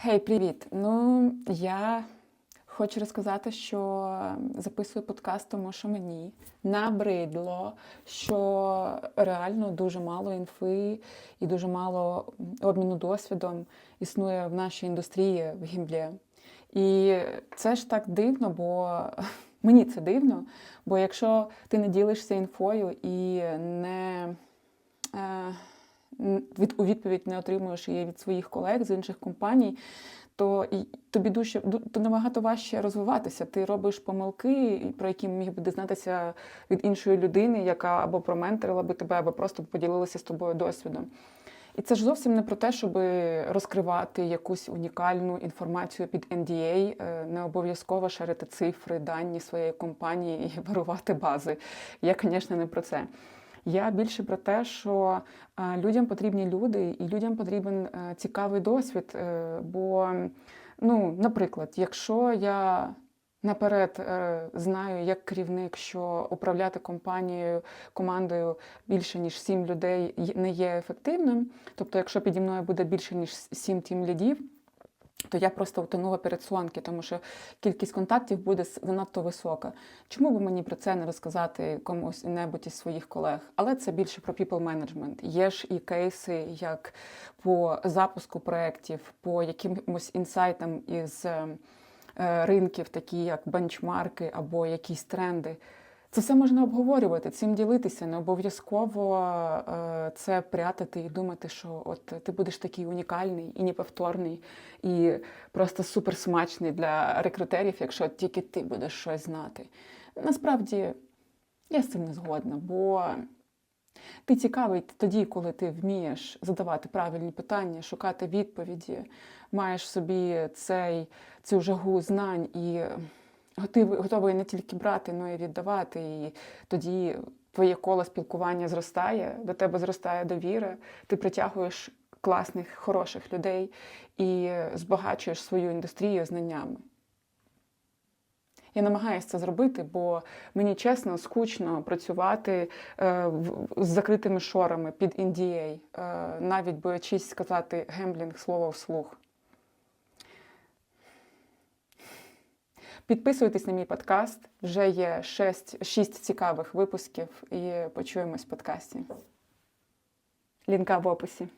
Гей, привіт! Ну, я хочу розказати, що записую подкаст, тому що мені набридло, що реально дуже мало інфи і дуже мало обміну досвідом існує в нашій індустрії в гімблі. І це ж так дивно, бо мені це дивно. Бо якщо ти не ділишся інфою і не від, у відповідь не отримуєш її від своїх колег з інших компаній, то і тобі дуже то набагато важче розвиватися. Ти робиш помилки, про які міг би дізнатися від іншої людини, яка або променторила би тебе, або просто поділилася з тобою досвідом. І це ж зовсім не про те, щоб розкривати якусь унікальну інформацію під NDA, е, не обов'язково шарити цифри, дані своєї компанії і варувати бази. Я, звісно, не про це. Я більше про те, що е, людям потрібні люди, і людям потрібен е, цікавий досвід. е, Бо, ну, наприклад, якщо я наперед знаю як керівник, що управляти компанією, командою більше ніж сім людей не є ефективним, тобто, якщо піді мною буде більше ніж сім тім лідів, то я просто втонула перед слонки, тому що кількість контактів буде занадто висока. Чому би мені про це не розказати комусь небудь із своїх колег? Але це більше про people management. Є ж і кейси, як по запуску проєктів, по якимось інсайтам із е, ринків, такі як бенчмарки або якісь тренди. Це все можна обговорювати, цим ділитися. Не обов'язково е, це прятати і думати, що от ти будеш такий унікальний і неповторний, і просто суперсмачний для рекрутерів, якщо тільки ти будеш щось знати. Насправді я з цим не згодна, бо ти цікавий тоді, коли ти вмієш задавати правильні питання, шукати відповіді, маєш собі цей, цю жагу знань і готовий, не тільки брати, але й віддавати. І тоді твоє коло спілкування зростає, до тебе зростає довіра, ти притягуєш класних, хороших людей і збагачуєш свою індустрію знаннями. Я намагаюся це зробити, бо мені чесно скучно працювати е, з закритими шорами під NDA, е, навіть боячись сказати гемблінг слово вслух. Підписуйтесь на мій подкаст. Вже є 6, 6 цікавих випусків і почуємось в подкасті. Лінка в описі.